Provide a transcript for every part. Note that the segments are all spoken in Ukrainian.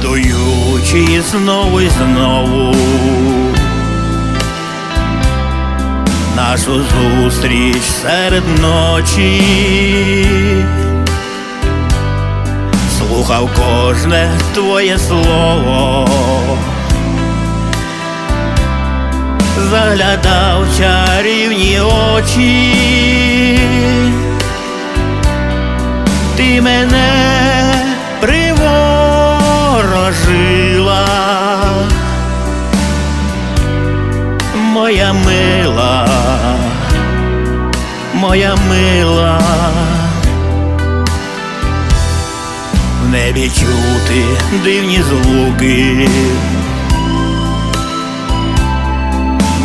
двічі знову й знову. Нашу зустріч серед ночі. Слухав кожне твоє слово, заглядав чарівні очі, моя мила. В небі чути дивні звуки,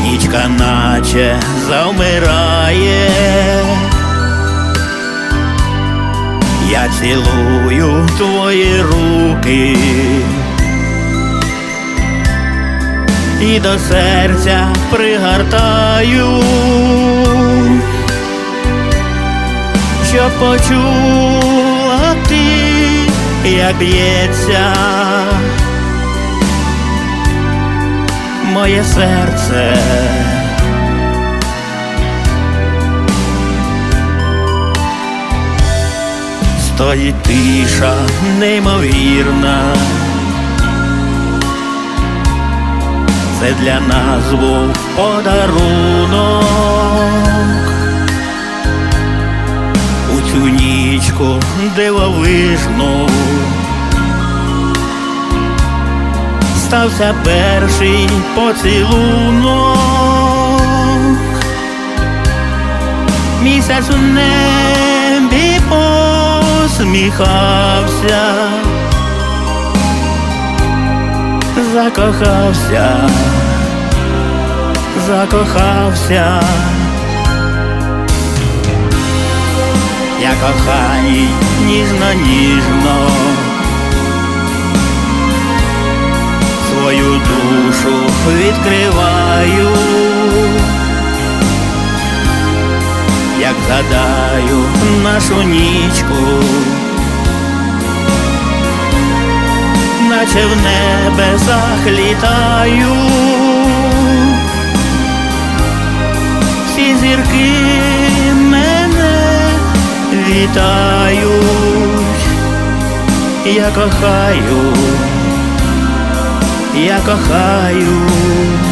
нічка наче завмирає, я цілую твої руки. І до серця пригортаю, почула ти як б'ється моє серце. Стоїть тиша неймовірна. Це для нас був подарунок. Цю нічку дивовижну стався перший поцілунок, місяць у небі посміхався, закохався, закохався. Я ніжно, ніжно. Свою душу відкриваю, як згадаю нашу нічку, наче в небесах літаю, всі зірки вітають, я кохаю, я кохаю.